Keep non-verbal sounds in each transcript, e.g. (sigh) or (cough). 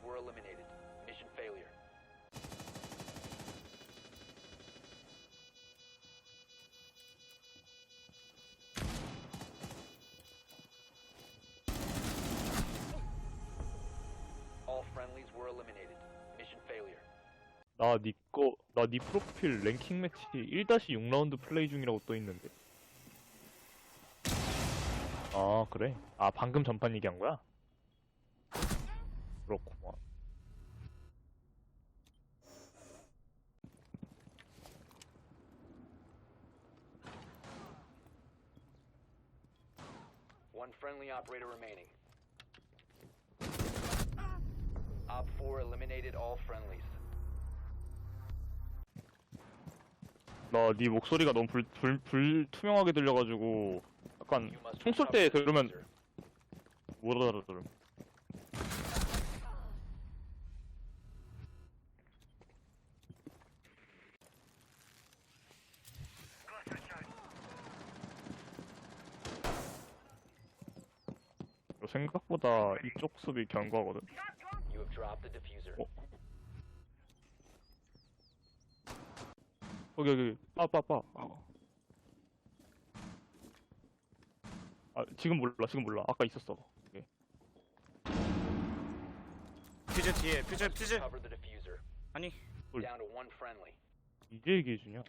friendlies were eliminated. Mission failure. All friendlies were eliminated. Mission failure. 나니 거, 나니 프로필 랭킹 매치 1-6라운드 플레이 중이라고 떠 있는데. 아, 그래? 아, 방금 전판 얘기한 거야? 그렇구 One friendly operator remaining. Op 4 eliminated all friendlies. 나니 목소리가 너무 불, 불, 불투명하게 들려가지고, 약간, You must 총쏠때 recover the 그러면, diffuser. 못 알아들음. 생각보다 이쪽 수비 견고하거든. You have dropped the diffuser. 어? 여기 여기 빠빠빠 아 지금 몰라 지금 몰라 아까 있었어 예. 퓨즈 뒤에 퓨즈 퓨즈 Cover the diffuser. 아니 뭘 Down to one friendly. 이제 얘기해주냐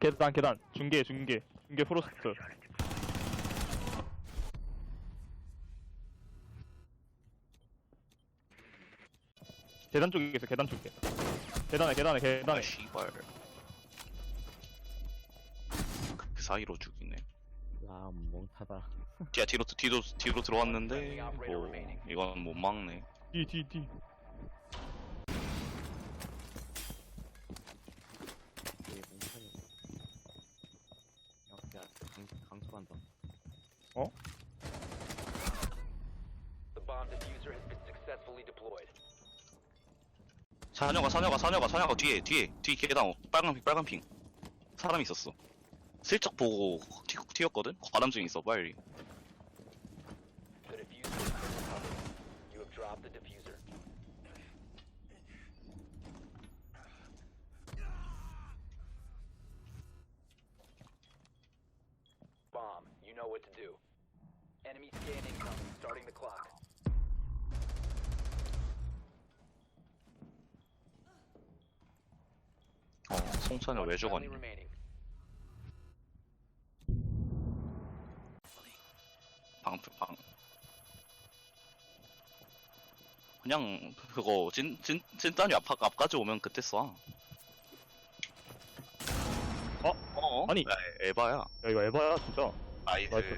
계단 계단 중계 중계 중계 프로스트 계단 쪽에 있어 계단 쪽에 계단에 계단에 계단에 아, 씨발. 그, 그 사이로 죽이네. 아, 멍타다. 야, 뒤로, 뒤로, 뒤로 들어왔는데, (laughs) 뭐, 이건 못 막네. 뒤뒤뒤 The bomb diffuser has been successfully deployed. 사녀가, 사녀가, 사녀가, 사녀가 뒤에, 뒤에, 뒤 계단, 빨간 핑, 빨간 핑. 사람 있었어. 슬쩍 보고 튀, 튀었거든? 과람증 있어, 빨리. The diffuser has been recovered. You have dropped the diffuser. Bomb. You know what to do. Enemy scan incoming. Starting the clock. 어, 송사녀 왜 One friendly 죽었니? remaining. 방, 방. 그냥, 그거, 찐, 찐, 찐단이 앞, 앞까지 오면 그때 쏴. 어? 어? 아니. 야, 에바야. 야 이거 에바야 진짜 아이들. 나이스.